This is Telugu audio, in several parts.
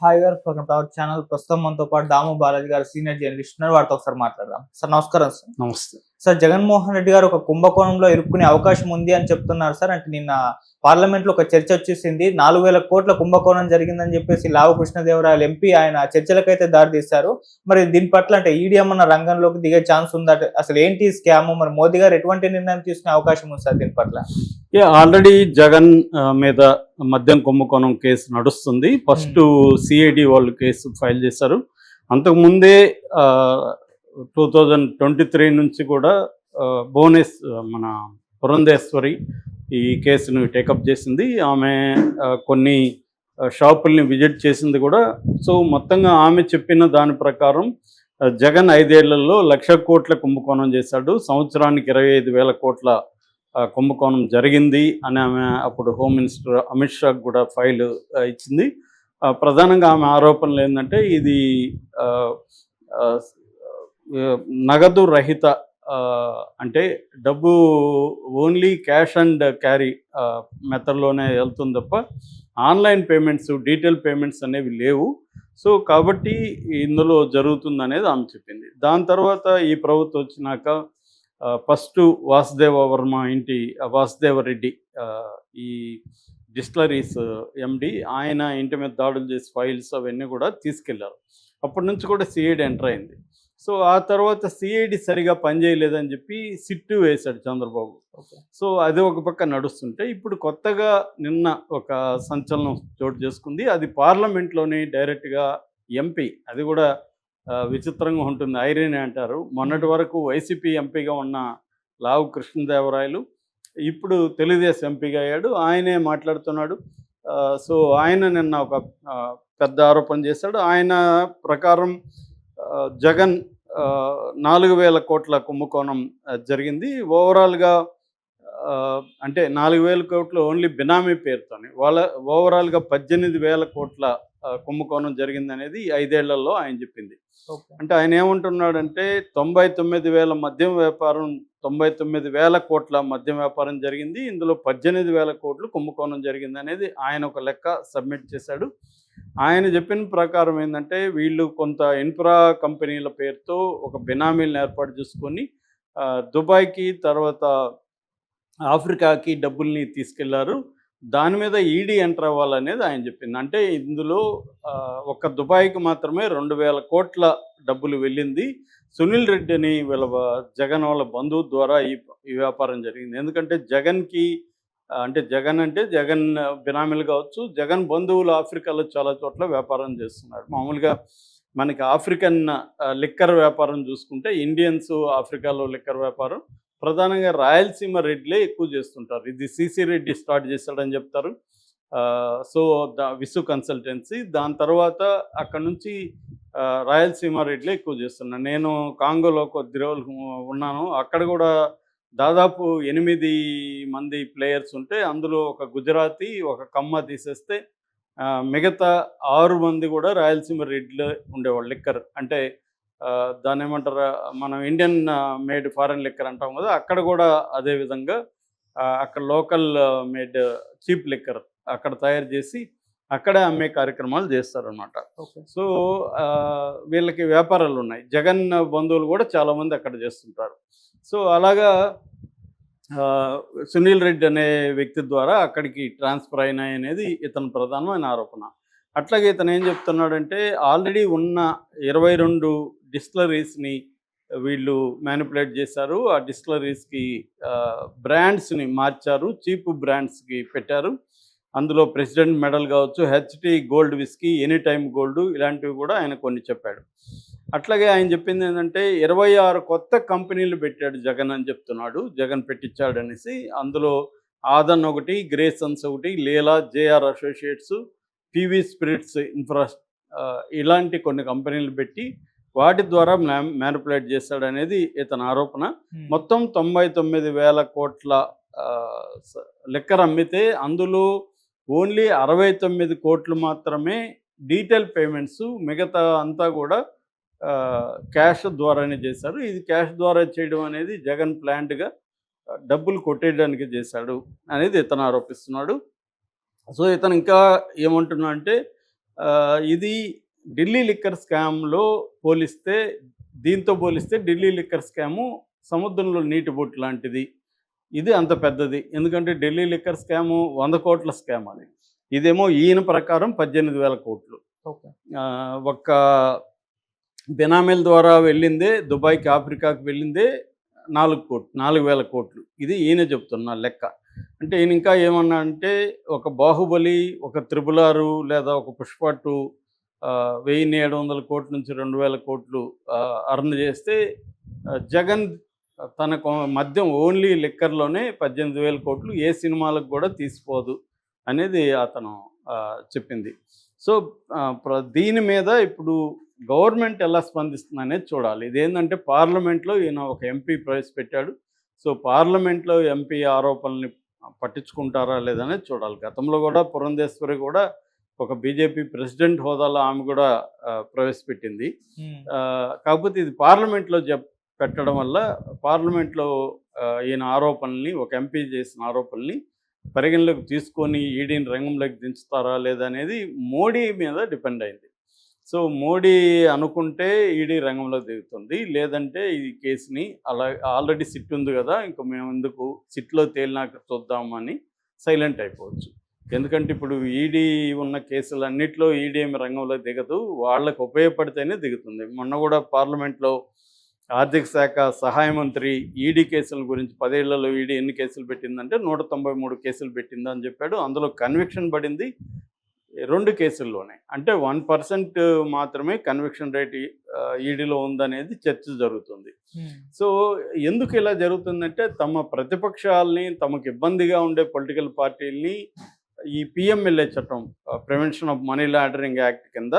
హాయ్ గారు వెల్కమ్ టు అవర్ ఛానల్ ప్రస్తుతం మనతో పాటు దాము బాలాజీ గారు సీనియర్ జర్నలిస్ట్ ఉన్నారు వారితో ఒకసారి మాట్లాడదాం సార్ నమస్కారం సార్ నమస్తే సార్ జగన్మోహన్ రెడ్డి గారు ఒక కుంభకోణంలో ఇరుక్కునే అవకాశం ఉంది అని చెప్తున్నారు సార్. అంటే నిన్న పార్లమెంట్లో ఒక చర్చ వచ్చేసింది. నాలుగు వేల కోట్ల కుంభకోణం జరిగిందని చెప్పేసి లావు కృష్ణదేవరాయలు ఎంపీ ఆయన చర్చలకైతే దారి తీశారు. మరి దీని పట్ల అంటే ఈడీ ఏమన్న రంగంలోకి దిగే ఛాన్స్ ఉందా? అసలు ఏంటి స్కామ్? మరి మోదీ గారు ఎటువంటి నిర్ణయం తీసుకునే అవకాశం ఉంది సార్ దీని పట్ల? ఆల్రెడీ జగన్ మీద మద్యం కుంభకోణం కేసు నడుస్తుంది. ఫస్ట్ సిఐడి వాళ్ళు కేసు ఫైల్ చేశారు. అంతకుముందే టూ థౌజండ్ ట్వంటీ త్రీ నుంచి కూడా భువనేశ్ మన పురంధేశ్వరి ఈ కేసును టేకప్ చేసింది. ఆమె కొన్ని షాపుల్ని విజిట్ చేసింది కూడా. సో మొత్తంగా ఆమె చెప్పిన దాని ప్రకారం జగన్ ఐదేళ్ళలో లక్ష కోట్ల కుంభకోణం చేశాడు. సంవత్సరానికి ఇరవై ఐదు వేల కోట్ల కుంభకోణం జరిగింది అని ఆమె అప్పుడు హోమ్ మినిస్టర్ అమిత్ షా కూడా ఫైల్ ఇచ్చింది. ప్రధానంగా ఆమె ఆరోపణలు ఏంటంటే ఇది నగదు రహిత అంటే డబ్బు ఓన్లీ క్యాష్ అండ్ క్యారీ మెథడ్లోనే వెళ్తుంది తప్ప ఆన్లైన్ పేమెంట్స్ డీటెయిల్ పేమెంట్స్ అనేవి లేవు. సో కాబట్టి ఇందులో జరుగుతుంది అనేది ఆమె చెప్పింది. దాని తర్వాత ఈ ప్రభుత్వం వచ్చినాక ఫస్ట్ వాసుదేవ వర్మ ఇంటి ఆ, వాసుదేవ రెడ్డి ఈ డిస్టిలరీస్ ఎండి ఆయన ఇంటి మీద దాడులు చేసి ఫైల్స్ అవన్నీ కూడా తీసుకెళ్ళారు. అప్పటి నుంచి కూడా సిఐడి ఎంటర్ అయింది. సో ఆ తర్వాత సిఐడి సరిగా పనిచేయలేదని చెప్పి సిట్టు వేశాడు చంద్రబాబు. సో అది ఒక పక్క నడుస్తుంటే ఇప్పుడు కొత్తగా నిన్న ఒక సంచలనం చోటు చేసుకుంది. అది పార్లమెంట్లోని డైరెక్ట్గా ఎంపీ. అది కూడా విచిత్రంగా ఉంటుంది. ఐరేని అంటారు. మొన్నటి వరకు వైసీపీ ఎంపీగా ఉన్న లావు కృష్ణదేవరాయలు ఇప్పుడు తెలుగుదేశం ఎంపీగా అయ్యాడు. ఆయనే మాట్లాడుతున్నాడు. సో ఆయన నిన్న ఒక పెద్ద ఆరోపణ చేశాడు. ఆయన ప్రకారం జగన్ నాలుగు వేల కోట్ల కుంభకోణం జరిగింది. ఓవరాల్గా అంటే నాలుగు వేల కోట్లు ఓన్లీ బినామీ పేరుతోనే. వాళ్ళ ఓవరాల్గా పద్దెనిమిది వేల కోట్ల కుంభకోణం జరిగింది అనేది ఐదేళ్ళలో ఆయన చెప్పింది. అంటే ఆయన ఏమంటున్నాడంటే తొంభై తొమ్మిది వేల మద్యం వ్యాపారం తొంభై తొమ్మిది వేల కోట్ల మద్యం వ్యాపారం జరిగింది. ఇందులో పద్దెనిమిది వేల కోట్లు కుంభకోణం జరిగింది అనేది ఆయన ఒక లెక్క సబ్మిట్ చేశాడు. ఆయన చెప్పిన ప్రకారం ఏంటంటే వీళ్ళు కొంత ఇన్ఫ్రా కంపెనీల పేరుతో ఒక బినామీలను ఏర్పాటు చేసుకొని దుబాయ్కి తర్వాత ఆఫ్రికాకి డబ్బుల్ని తీసుకెళ్ళారు. దాని మీద ఈడీ ఎంటర్ అవ్వాలనేది ఆయన చెప్పింది. అంటే ఇందులో ఒక ఒక్క దుబాయ్కి మాత్రమే రెండు వేల కోట్ల డబ్బులు వెళ్ళింది. సునీల్ రెడ్డి అని వీళ్ళ జగన్ వాళ్ళ బంధువు ద్వారా ఈ ఈ వ్యాపారం జరిగింది. ఎందుకంటే జగన్కి అంటే జగన్ అంటే జగన్ బినామీలు కావచ్చు. జగన్ బంధువులు ఆఫ్రికాలో చాలా చోట్ల వ్యాపారం చేస్తున్నారు. మామూలుగా మనకి ఆఫ్రికన్ లిక్కర్ వ్యాపారం చూసుకుంటే ఇండియన్స్ ఆఫ్రికాలో లిక్కర్ వ్యాపారం. ప్రధానంగా రాయలసీమ రెడ్లే ఎక్కువ చేస్తుంటారు. ఇది సిసి రెడ్డి స్టార్ట్ చేశాడని చెప్తారు. So the Visu consultancy. దాని తర్వాత అక్కడ నుంచి రాయలసీమ రెడ్లే ఎక్కువ చేస్తున్నాను నేను కాంగోలో కొద్ది రోజులు ఉన్నాను. అక్కడ కూడా దాదాపు ఎనిమిది మంది ప్లేయర్స్ ఉంటే అందులో ఒక గుజరాతీ ఒక కమ్మ తీసేస్తే మిగతా ఆరు మంది కూడా రాయలసీమ రెడ్లు ఉండేవాళ్ళు లిక్కర్. అంటే ఆ, దాన్ని ఏమంటారు మనం ఇండియన్ మేడ్ ఫారెన్ లిక్కర్ అంటాం కదా అక్కడ కూడా అదే విధంగా అక్కడ లోకల్ మేడ్ చీప్ లిక్కర్ అక్కడ తయారు చేసి అక్కడే అమ్మే కార్యక్రమాలు చేస్తారనమాట సో వీళ్ళకి వ్యాపారాలు ఉన్నాయి. జగన్ బంధువులు కూడా చాలామంది అక్కడ చేస్తుంటారు. సో అలాగా సునీల్ రెడ్డి అనే వ్యక్తి ద్వారా అక్కడికి ట్రాన్స్ఫర్ అయినాయి అనేది ఇతని ప్రధానమైన ఆరోపణ. అట్లాగే ఇతను ఏం చెప్తున్నాడంటే ఆల్రెడీ ఉన్న ఇరవై రెండు డిస్టిలరీస్ని వీళ్ళు మ్యానిపులేట్ చేశారు. ఆ డిస్టిలరీస్కి బ్రాండ్స్ని మార్చారు చీప్ బ్రాండ్స్కి పెట్టారు. అందులో ప్రెసిడెంట్ మెడల్ కావచ్చు HT gold whisky any time gold ఇలాంటివి కూడా ఆయన కొన్ని చెప్పాడు. అట్లాగే ఆయన చెప్పింది ఏంటంటే ఇరవై ఆరు కొత్త కంపెనీలు పెట్టాడు జగన్ అని చెప్తున్నాడు. జగన్ పెట్టించాడు అనేసి అందులో ఆదన్ ఒకటి గ్రేసన్స్ ఒకటి Leela JR associates PV spirits infra ఇలాంటి కొన్ని కంపెనీలు పెట్టి వాటి ద్వారా మ్యానిపులేట్ చేశాడు అనేది ఇతని ఆరోపణ. మొత్తం తొంభై తొమ్మిది వేల కోట్ల లెక్కర్ అమ్మితే అందులో ఓన్లీ అరవై తొమ్మిది కోట్లు మాత్రమే డీటెయిల్ పేమెంట్స్ మిగతా అంతా కూడా క్యాష్ ద్వారానే చేశారు. ఇది క్యాష్ ద్వారా చేయడం అనేది జగన్ ప్లాంట్గా డబ్బులు కొట్టేయడానికి చేశాడు అనేది ఇతను ఆరోపిస్తున్నాడు. సో ఇతను ఇంకా ఏమంటున్నా అంటే ఇది ఢిల్లీ లిక్కర్ స్కామ్లో పోలిస్తే దీంతో పోలిస్తే ఢిల్లీ లిక్కర్ స్కాము సముద్రంలో నీటి బొట్టు లాంటిది. ఇది అంత పెద్దది. ఎందుకంటే ఢిల్లీ లిక్కర్ స్కాము వంద కోట్ల స్కామ్ అది. ఇదేమో ఈయన ప్రకారం పద్దెనిమిది వేల కోట్లు. ఒక్క బినామీల ద్వారా వెళ్ళిందే దుబాయ్కి ఆఫ్రికాకి వెళ్ళిందే నాలుగు కోట్లు నాలుగు వేల కోట్లు. ఇది ఈయన చెప్తున్న లెక్క. అంటే ఈయన ఇంకా ఏమన్నా అంటే ఒక బాహుబలి ఒక త్రిబులారు లేదా ఒక పుష్ప టూ వెయ్యిన్ని ఏడు వందల కోట్ల నుంచి రెండు వేల కోట్లు అర్న్ చేస్తే జగన్ తన మద్యం ఓన్లీ లిక్కర్లోనే పద్దెనిమిది వేల కోట్లు ఏ సినిమాలకు కూడా తీసిపోదు అనేది అతను చెప్పింది. సో దీని మీద ఇప్పుడు గవర్నమెంట్ ఎలా స్పందిస్తుంది అనేది చూడాలి. ఇదేంటంటే పార్లమెంట్లో ఈయన ఒక ఎంపీ ప్రవేశపెట్టాడు. సో పార్లమెంట్లో ఎంపీ ఆరోపణల్ని పట్టించుకుంటారా లేదనేది చూడాలి. గతంలో కూడా పురంధేశ్వరి కూడా ఒక బీజేపీ ప్రెసిడెంట్ హోదాలో ఆమె కూడా ప్రవేశపెట్టింది. కాకపోతే ఇది పార్లమెంట్లో చెప్ పెట్టడం వల్ల పార్లమెంట్లో ఈయన ఆరోపణల్ని ఒక ఎంపీ చేసిన ఆరోపణల్ని పరిగణలోకి తీసుకొని ఈడీని రంగంలోకి దించుతారా లేదా అనేది మోడీ మీద డిపెండ్ అయింది. సో మోడీ అనుకుంటే ఈడీ రంగంలోకి దిగుతుంది. లేదంటే ఈ కేసుని అలా ఆల్రెడీ సిట్ ఉంది కదా ఇంకా మేము ఎందుకు సిట్లో తేలినాక చూద్దామని సైలెంట్ అయిపోవచ్చు. ఎందుకంటే ఇప్పుడు ఈడీ ఉన్న కేసులన్నింటిలో ఈడీ రంగంలో దిగదు వాళ్ళకు ఉపయోగపడితేనే దిగుతుంది. మొన్న కూడా పార్లమెంట్లో ఆర్థిక శాఖ సహాయ మంత్రి ఈడీ కేసుల గురించి పదేళ్ళలో ఈడీ ఎన్ని కేసులు పెట్టిందంటే నూట తొంభై మూడు కేసులు పెట్టిందని చెప్పాడు. అందులో కన్విక్షన్ పడింది రెండు కేసుల్లోనే. అంటే వన్ పర్సెంట్ మాత్రమే కన్విక్షన్ రేట్ ఈడీలో ఉందనేది చర్చ జరుగుతుంది. ఉమ్, సో ఎందుకు ఇలా జరుగుతుందంటే తమ ప్రతిపక్షాలని తమకు ఇబ్బందిగా ఉండే పొలిటికల్ పార్టీల్ని ఈ పిఎంఎల్ఏ చట్టం prevention of money laundering act కింద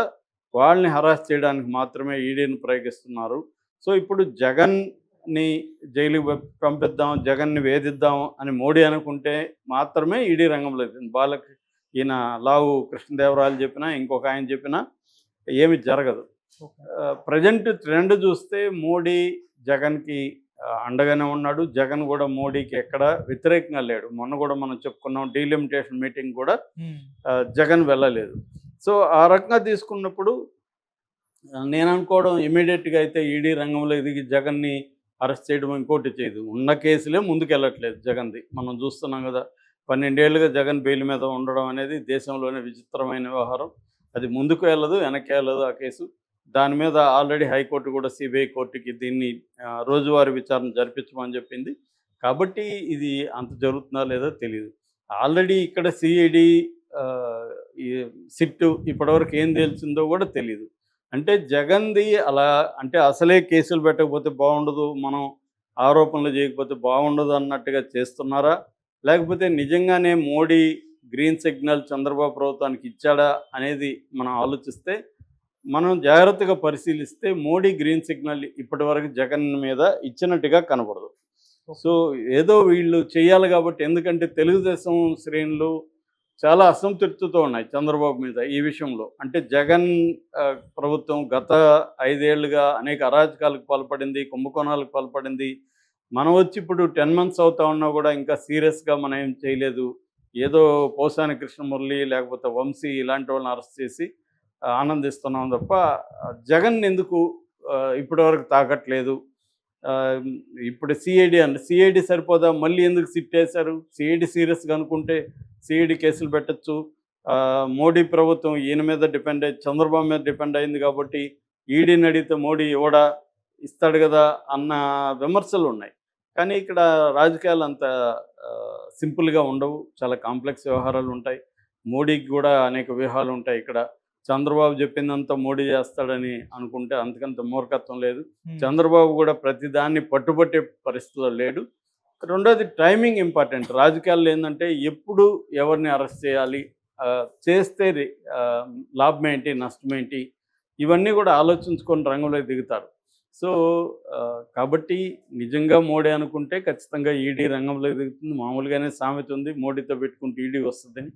వాళ్ళని హరాస్ చేయడానికి మాత్రమే ఈడీని ప్రయోగిస్తున్నారు. సో ఇప్పుడు జగన్ని జైలుకి పంప్- పంపిద్దాం జగన్ని వేధిద్దాం అని మోడీ అనుకుంటే మాత్రమే ఈడీ రంగంలో. వాళ్ళకి ఈయన లావు కృష్ణదేవరాయలు చెప్పినా ఇంకొక ఆయన చెప్పినా ఏమి జరగదు. ప్రజెంట్ ట్రెండ్ చూస్తే మోడీ జగన్కి అండగానే ఉన్నాడు. జగన్ కూడా మోడీకి ఎక్కడ వ్యతిరేకంగా లేడు. మొన్న కూడా మనం చెప్పుకున్నాం డీలిమిటేషన్ మీటింగ్ కూడా జగన్ వెళ్ళలేదు. సో ఆ రకంగా తీసుకున్నప్పుడు నేను అనుకోవడం ఇమీడియట్గా అయితే ఈడీ రంగంలో ఎదిగి జగన్ని అరెస్ట్ చేయడం ఇంకోటి చేయదు. ఉన్న కేసులే ముందుకు వెళ్ళట్లేదు జగన్ది. మనం చూస్తున్నాం కదా పన్నెండేళ్ళుగా జగన్ బెయిల్ మీద ఉండడం అనేది దేశంలోనే విచిత్రమైన వ్యవహారం. అది ముందుకు వెళ్ళదు వెనక్కి వెళ్ళదు ఆ కేసు. దాని మీద ఆల్రెడీ హైకోర్టు కూడా సిబిఐ కోర్టుకి దీన్ని రోజువారీ విచారణ జరిపించమని చెప్పింది. కాబట్టి ఇది అంత జరుగుతుందా లేదో తెలియదు ఆల్రెడీ ఇక్కడ సిఐడి ఈ ఇప్పటివరకు ఏం తెలిసిందో కూడా తెలియదు అంటే జగన్ది అలా అంటే అసలే కేసులు పెట్టకపోతే బాగుండదు మనం ఆరోపణలు చేయకపోతే బాగుండదు అన్నట్టుగా చేస్తున్నారా? లేకపోతే నిజంగానే మోడీ గ్రీన్ సిగ్నల్ చంద్రబాబు ప్రభుత్వానికి ఇచ్చాడా అనేది మనం ఆలోచిస్తే మనం జాగ్రత్తగా పరిశీలిస్తే మోడీ గ్రీన్ సిగ్నల్ ఇప్పటివరకు జగన్ మీద ఇచ్చినట్టుగా కనబడదు. సో ఏదో వీళ్ళు చేయాలి కాబట్టి ఎందుకంటే తెలుగుదేశం శ్రేణులు చాలా అసంతృప్తితో ఉన్నాయి చంద్రబాబు మీద ఈ విషయంలో. అంటే జగన్ ప్రభుత్వం గత ఐదేళ్ళుగా అనేక అరాజకాలకు పాల్పడింది కుంభకోణాలకు పాల్పడింది. మనం వచ్చి ఇప్పుడు టెన్ మంత్స్ అవుతా ఉన్నా కూడా ఇంకా సీరియస్గా మనం ఏం చేయలేదు. ఏదో పోసాని కృష్ణమురళి లేకపోతే వంశీ ఇలాంటి వాళ్ళని అరెస్ట్ చేసి ఆనందిస్తున్నాం తప్ప జగన్ ఎందుకు ఇప్పటివరకు తాకట్లేదు? ఇప్పుడు సిఐడి అంటే సిఐడి సరిపోదా? మళ్ళీ ఎందుకు సిట్ వేశారు సిఐడి సీరియస్గా అనుకుంటే సిఐడి కేసులు పెట్టచ్చు. మోడీ ప్రభుత్వం ఈయన మీద డిపెండ్ అయ్యి చంద్రబాబు మీద డిపెండ్ అయింది కాబట్టి ఈడీని అడిగితే మోడీ ఇవ్వడా ఇస్తాడు కదా అన్న విమర్శలు ఉన్నాయి. కానీ ఇక్కడ రాజకీయాలు అంత సింపుల్గా ఉండవు. చాలా కాంప్లెక్స్ వ్యవహారాలు ఉంటాయి. మోడీకి కూడా అనేక వ్యూహాలు ఉంటాయి ఇక్కడ. చంద్రబాబు చెప్పిందంతా మోడీ చేస్తాడని అనుకుంటే అంతకంత మూర్ఖత్వం లేదు. చంద్రబాబు కూడా ప్రతిదాన్ని పట్టుబట్టే పరిస్థితిలో లేడు. రెండోది టైమింగ్ ఇంపార్టెంట్ రాజకీయాల్లో ఏంటంటే ఎప్పుడు ఎవరిని అరెస్ట్ చేయాలి చేస్తే లాభం ఏంటి నష్టం ఏంటి ఇవన్నీ కూడా ఆలోచించుకొని రంగంలో దిగుతారు. సో కాబట్టి నిజంగా మోడీ అనుకుంటే ఖచ్చితంగా ఈడీ రంగంలో దిగుతుంది. మామూలుగానే సామెత ఉంది మోడీతో పెట్టుకుంటే ఈడీ వస్తుందని.